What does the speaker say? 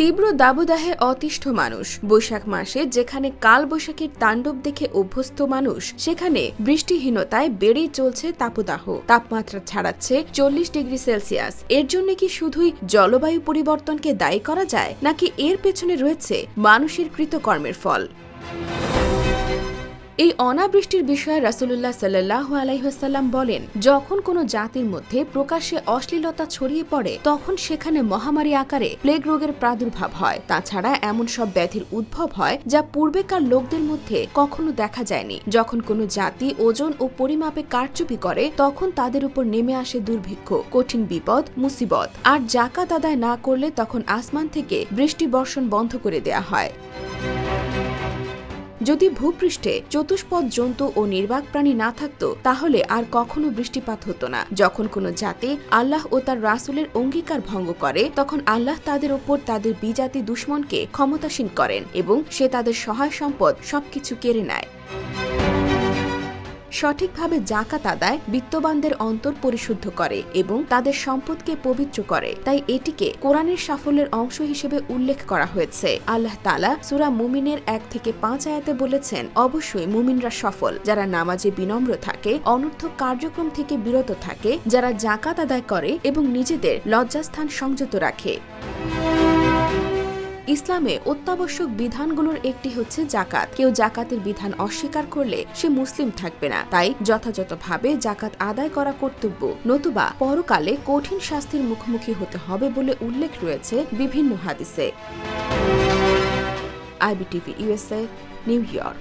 তীব্র দাবদাহে অতিষ্ঠ মানুষ। বৈশাখ মাসে যেখানে কাল বৈশাখীর তাণ্ডব দেখে অভ্যস্ত মানুষ, সেখানে বৃষ্টিহীনতায় বেড়েই চলছে তাপদাহ। তাপমাত্রা ছাড়াচ্ছে চল্লিশ ডিগ্রি সেলসিয়াস। এর জন্য কি শুধুই জলবায়ু পরিবর্তনকে দায়ী করা যায়, নাকি এর পেছনে রয়েছে মানুষের কৃতকর্মের ফল? এই অনাবৃষ্টির বিষয়ে রাসুলুল্লাহ সাল্লাহ আলাইহাল্লাম বলেন, যখন কোনো জাতির মধ্যে প্রকাশ্যে অশ্লীলতা ছড়িয়ে পড়ে, তখন সেখানে মহামারী আকারে প্লেগ রোগের প্রাদুর্ভাব হয়। তাছাড়া এমন সব ব্যাধির উদ্ভব হয় যা পূর্বেকার লোকদের মধ্যে কখনো দেখা যায়নি। যখন কোনো জাতি ওজন ও পরিমাপে কারচুপি করে, তখন তাদের উপর নেমে আসে দুর্ভিক্ষ, কঠিন বিপদ, মুসিবত। আর জাকাত আদায় না করলে তখন আসমান থেকে বৃষ্টি বর্ষণ বন্ধ করে দেয়া হয়। যদি ভূপৃষ্ঠে চতুষ্পদ জন্তু ও নির্বাক প্রাণী না থাকত, তাহলে আর কখনো বৃষ্টিপাত হতো না। যখন কোনো জাতি আল্লাহ ও তার রাসুলের অঙ্গীকার ভঙ্গ করে, তখন আল্লাহ তাদের ওপর তাদের বিজাতি দুশ্মনকে ক্ষমতাসীন করেন এবং সে তাদের সহায় সম্পদ সবকিছু কেড়ে নেয়। সঠিকভাবে জাকাত আদায় বিত্তবানদের অন্তর পরিশুদ্ধ করে এবং তাদের সম্পদকে পবিত্র করে। তাই এটিকে কোরআনের সাফল্যের অংশ হিসেবে উল্লেখ করা হয়েছে। আল্লাহ তালা সুরা মুমিনের এক থেকে পাঁচ আয়াতে বলেছেন, অবশ্যই মুমিনরা সফল। যারা নামাজে বিনম্র থাকে, অনর্থক কার্যক্রম থেকে বিরত থাকে, যারা জাকাত আদায় করে এবং নিজেদের লজ্জাস্থান সংযত রাখে। ইসলামে অত্যাবশ্যক বিধানগুলোর একটি হচ্ছে জাকাত। কেউ জাকাতের বিধান অস্বীকার করলে সে মুসলিম থাকবে না। তাই যথাযথভাবে জাকাত আদায় করা কর্তব্য, নতুবা পরকালে কঠিন শাস্তির মুখোমুখি হতে হবে বলে উল্লেখ রয়েছে বিভিন্ন হাদিসে। IBTV, USA, New York.